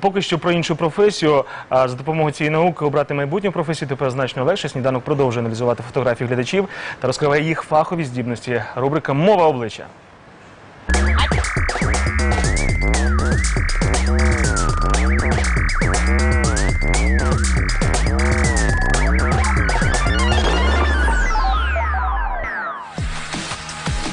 Поки що про іншу професію. За допомогою цієї науки обрати майбутню професію тепер значно легше. Сніданок продовжує аналізувати фотографії глядачів та розкриває їх фахові здібності. Рубрика Мова обличчя.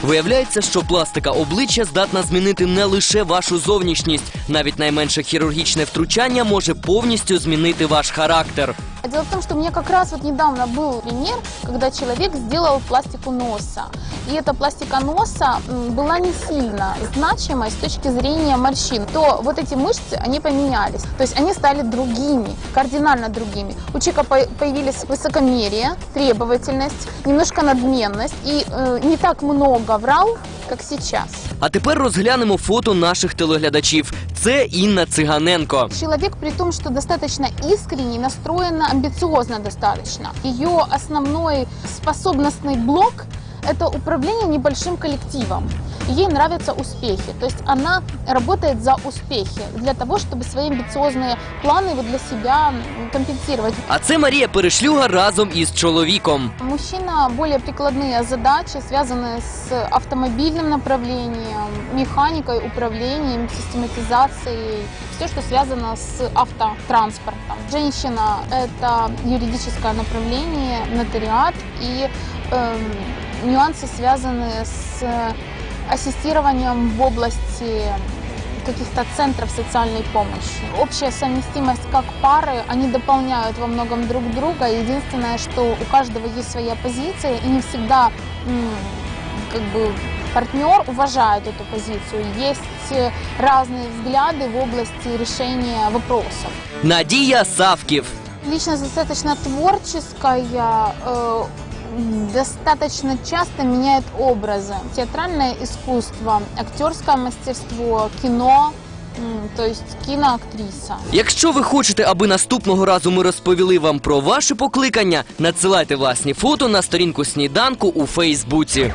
Виявляється, що пластика обличчя здатна змінити не лише вашу зовнішність, навіть найменше хірургічне втручання може повністю змінити ваш характер. Дело в том, что у меня как раз вот недавно был пример, когда человек сделал пластику носа. И эта пластика носа была не сильно значимой с точки зрения морщин. То вот эти мышцы, они поменялись. То есть они стали другими, кардинально другими. У человека по- появились высокомерие, требовательность, немножко надменность и э, не так много врал, как сейчас. А тепер розглянемо фото наших телеглядачів. Це Інна Циганенко. Человек, при том, что достаточно искренне, настроена амбициозно достаточно. Ее основной способностный блок – это управление небольшим коллективом Ей нравятся успехи. То есть она работает за успехи для того, чтобы свои амбициозные планы вот для себя м, компенсировать. А це Марія Перешлюга разом із чоловіком. Мужчина более прикладные задачи, связанные с автомобильным направлением, механикой, управлением, систематизацией, все, что связано с автотранспортом. Женщина – это юридическое направление, нотариат и эм, нюансы, связанные с ассистированием в области каких-то центров социальной помощи. Общая совместимость как пары, они дополняют во многом друг друга. Единственное, что у каждого есть своя позиция, и не всегда как бы партнер уважает эту позицию. Есть э, разные взгляды в области решения вопросов. Надія Савків. Личность достаточно творческая, э, достаточно часто меняет образы. Театральное искусство, актерское мастерство, кино, то есть кіноактриса. Якщо ви хочете, аби наступного разу ми розповіли вам про ваше покликання, надсилайте власні фото на сторінку сніданку у Фейсбуці.